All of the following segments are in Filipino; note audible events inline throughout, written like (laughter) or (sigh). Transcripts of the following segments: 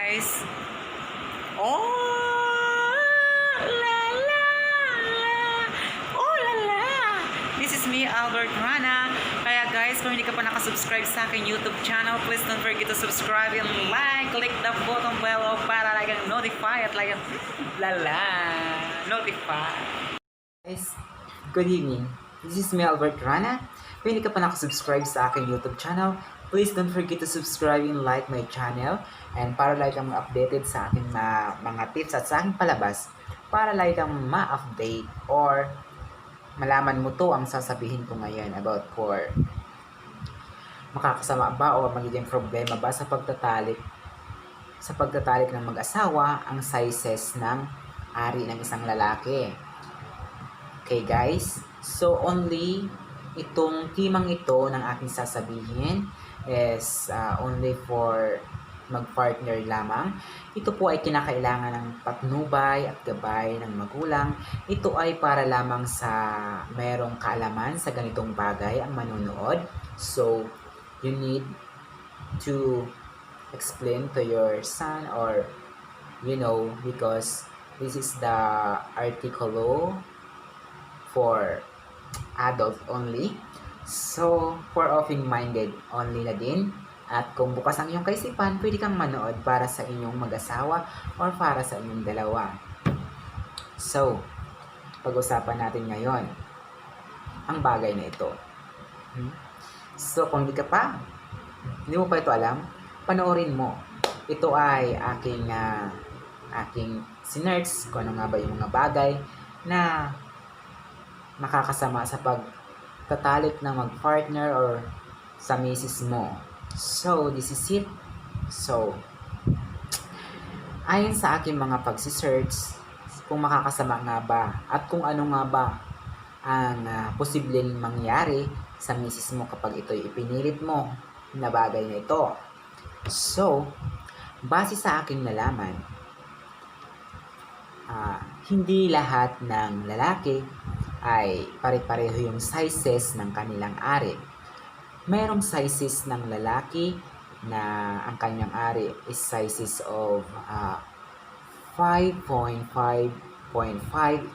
guys. Oh, la la la. Oh, la la. This is me, Albert Rana. Kaya guys, kung hindi ka pa nakasubscribe sa aking YouTube channel, please don't forget to subscribe and like. Click the button below para like notify at like la la. Notify. Guys, good evening. This is me, Albert Rana. Kung hindi ka pa nakasubscribe sa aking YouTube channel, please don't forget to subscribe and like my channel. And para like kang updated sa aking na, mga tips at sa aking palabas, para like kang ma-update or malaman mo to ang sasabihin ko ngayon about for makakasama ba o magiging problema ba sa pagtatalik sa pagtatalik ng mag-asawa ang sizes ng ari ng isang lalaki. Okay guys, so only itong timang ito ng aking sasabihin is uh, only for mag-partner lamang. Ito po ay kinakailangan ng patnubay at gabay ng magulang. Ito ay para lamang sa merong kaalaman sa ganitong bagay ang manunood. So, you need to explain to your son or you know because this is the article for adult only. So, for open-minded only na din. At kung bukas ang iyong kaisipan, pwede kang manood para sa inyong mag-asawa or para sa inyong dalawa. So, pag-usapan natin ngayon ang bagay na ito. Hmm? So, kung di ka pa, hindi mo pa ito alam, panoorin mo. Ito ay aking ah, aking sinerts kung ano nga ba yung mga bagay na makakasama sa pagtatalik ng mag-partner or sa misis mo. So, this is it. So, ayon sa aking mga pagsisearch, kung makakasama nga ba at kung ano nga ba ang ah, posibleng mangyari sa misis mo kapag ito'y ipinilit mo na bagay na ito. So, base sa aking nalaman, ah, hindi lahat ng lalaki ay pare-pareho yung sizes ng kanilang ari. Merong sizes ng lalaki na ang kanyang ari is sizes of ah, 5.5.5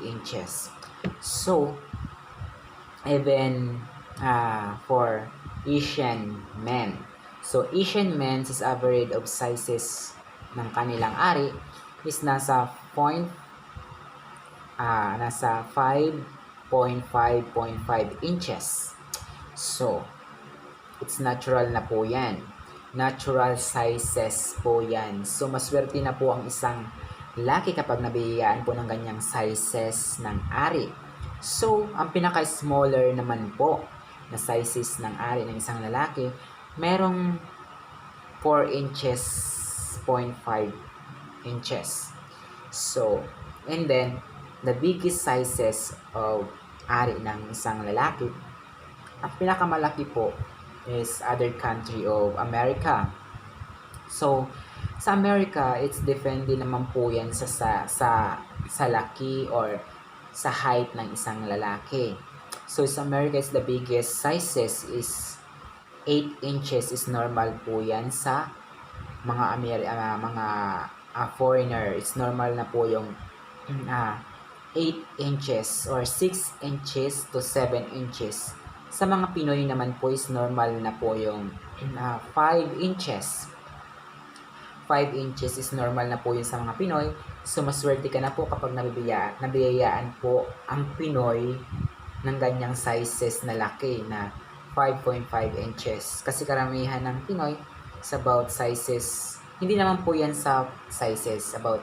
inches. So, even ah, for Asian men. So, Asian men is average of sizes ng kanilang ari is nasa point ah nasa 5.5.5 inches. So, it's natural na po yan. Natural sizes po yan. So, maswerte na po ang isang laki kapag nabiyayaan po ng ganyang sizes ng ari. So, ang pinaka-smaller naman po na sizes ng ari ng isang lalaki, merong 4 inches, 0.5 inches. So, and then, the biggest sizes of ari ng isang lalaki, ang pinakamalaki po is other country of America. So, sa America, it's depende naman po yan sa, sa, sa, sa laki or sa height ng isang lalaki. So, sa America, is the biggest sizes is 8 inches is normal po yan sa mga Ameri ah, mga ah, foreigner. It's normal na po yung ah, 8 inches or 6 inches to 7 inches. Sa mga Pinoy naman po is normal na po yung ah, 5 inches. 5 inches is normal na po yun sa mga Pinoy. So, maswerte ka na po kapag nabibiyaan, nabiyayaan po ang Pinoy ng ganyang sizes na laki na 5.5 inches. Kasi karamihan ng Pinoy is about sizes, hindi naman po yan sa sizes, about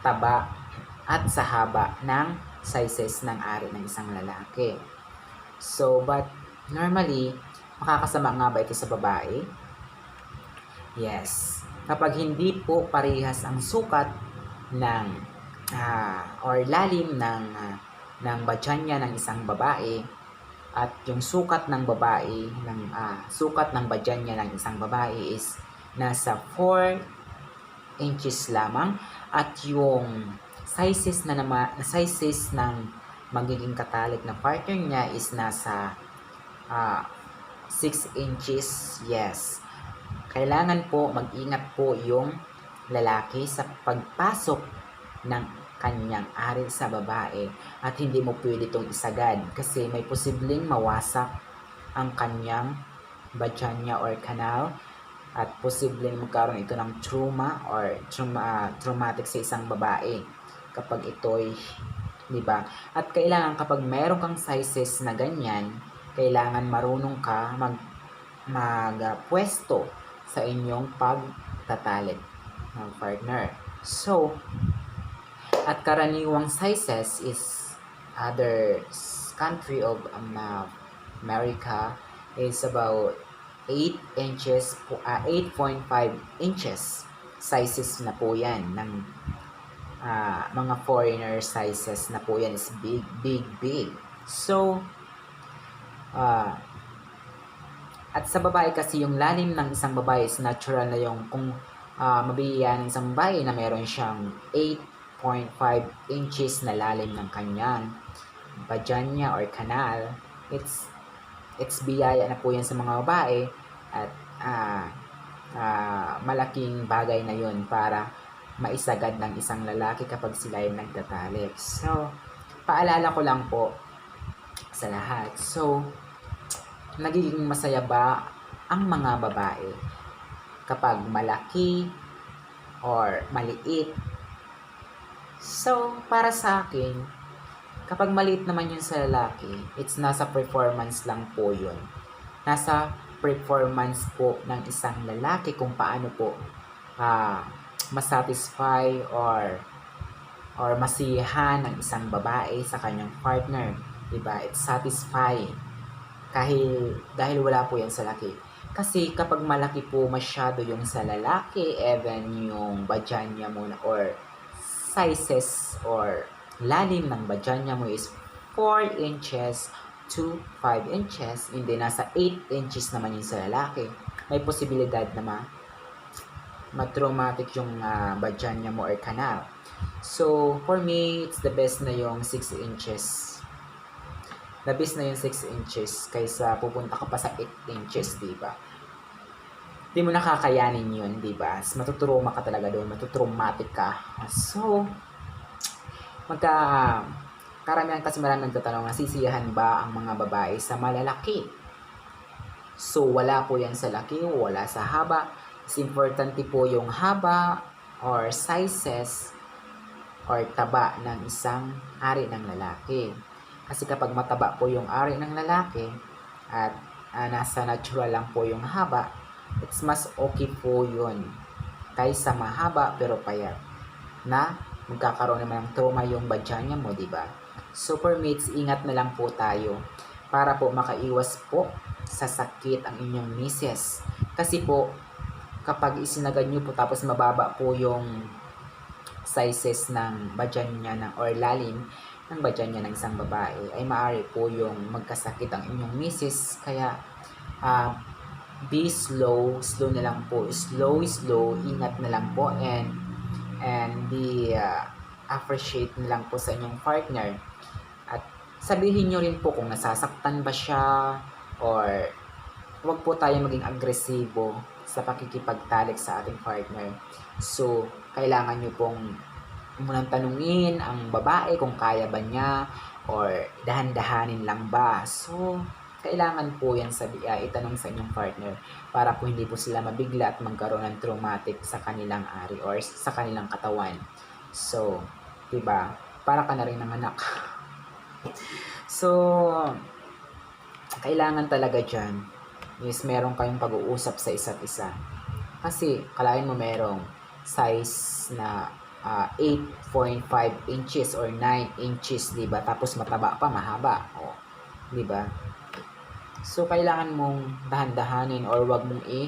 taba at sa haba ng sizes ng ari ng isang lalaki. So, but normally, makakasama nga ba ito sa babae? Yes. Kapag hindi po parehas ang sukat ng ah, or lalim ng ah, ng badyanya ng isang babae at yung sukat ng babae ng ah, sukat ng badyanya ng isang babae is nasa 4 inches lamang at yung sizes na nama, sizes ng magiging katalik na partner niya is nasa ah, 6 inches yes. Kailangan po mag-ingat po yung lalaki sa pagpasok ng kanyang ari sa babae at hindi mo pwede itong isagad kasi may posibleng mawasak ang kanyang vagina or canal at posibleng magkaroon ito ng trauma or trauma, traumatic sa isang babae kapag ito'y di ba? At kailangan kapag meron kang sizes na ganyan, kailangan marunong ka mag magpwesto sa inyong pagtatalit ng partner. So, at karaniwang sizes is other country of uh, America is about 8 inches po, ah, 8.5 inches sizes na po yan ng ah, mga foreigner sizes na po yan is big, big, big. So, ah, at sa babae kasi yung lalim ng isang babae is natural na yung kung uh, mabihiyan ng isang babae na meron siyang 8.5 inches na lalim ng kanyang vagina or canal, it's it's biyaya na po yan sa mga babae at ah, ah, malaking bagay na yun para maisagad ng isang lalaki kapag sila ay nagtatalik. So, paalala ko lang po sa lahat. So, nagiging masaya ba ang mga babae kapag malaki or maliit? So, para sa akin, kapag maliit naman yun sa lalaki, it's nasa performance lang po yun. Nasa performance po ng isang lalaki kung paano po ah masatisfy or or masiyahan ng isang babae sa kanyang partner. Diba? It's satisfying. Kahil, dahil wala po yan sa laki. Kasi kapag malaki po masyado yung sa lalaki, even yung vagina mo na, or sizes or lalim ng vagina mo is 4 inches to 5 inches, hindi nasa 8 inches naman yung sa lalaki. May posibilidad na ma ma-traumatic yung uh, vagina mo or canal. So, for me, it's the best na yung 6 inches. The best na yung 6 inches kaysa pupunta ka pa sa 8 inches, di ba? Di mo nakakayanin yun, di ba? Mas Matutruma ka talaga doon, matutraumatic ka. So, magka karamihan kasi marami nagtatanong, nasisiyahan ba ang mga babae sa malalaki? So, wala po yan sa laki, wala sa haba. Is importante po yung haba or sizes or taba ng isang ari ng lalaki. Kasi kapag mataba po yung ari ng lalaki at ah, nasa natural lang po yung haba, it's mas okay po yun kaysa mahaba pero payat na magkakaroon naman ng trauma yung vagina mo, di ba? Super mates, ingat na lang po tayo para po makaiwas po sa sakit ang inyong misis. Kasi po, kapag isinagad nyo po tapos mababa po yung sizes ng vagina ng or lalim ng vagina ng isang babae ay maaari po yung magkasakit ang inyong misis. Kaya ah, be slow slow na lang po. Slow slow ingat na lang po and and be ah, appreciate na lang po sa inyong partner. At sabihin nyo rin po kung nasasaktan ba siya or huwag po tayo maging agresibo sa pakikipagtalik sa ating partner. So, kailangan nyo pong munang tanungin ang babae kung kaya ba niya or dahan-dahanin lang ba. So, kailangan po yan sabi, ah, itanong sa inyong partner para po hindi po sila mabigla at magkaroon ng traumatic sa kanilang ari or sa kanilang katawan. So, 'di ba? Para ka na rin ng anak. (laughs) so, kailangan talaga dyan is meron kayong pag-uusap sa isa't isa. Kasi, kalahin mo merong size na ah, 8.5 inches or 9 inches, di ba? Tapos mataba pa, mahaba. O, di ba? So, kailangan mong dahan-dahanin or wag mong i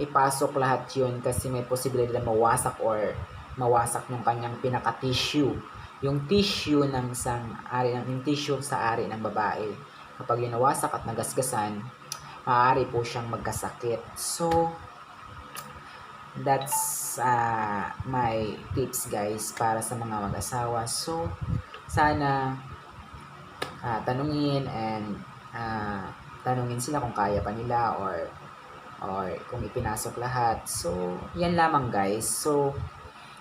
ipasok lahat yun kasi may posibilidad na mawasak or mawasak yung kanyang pinaka-tissue. Yung tissue ng isang ari, ng yung tissue sa ari ng babae. Kapag yun nawasak at nagasgasan, maaari po siyang magkasakit. So, that's uh, my tips guys para sa mga mag-asawa. So, sana ah, tanungin and ah, tanungin sila kung kaya pa nila or or kung ipinasok lahat. So, yan lamang guys. So,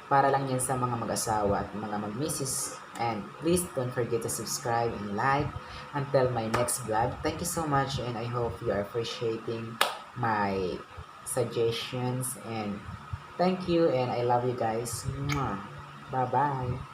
para lang yan sa mga mag-asawa at mga mag-misses. And please don't forget to subscribe and like until my next vlog. Thank you so much and I hope you are appreciating my suggestions and thank you and I love you guys. Bye-bye.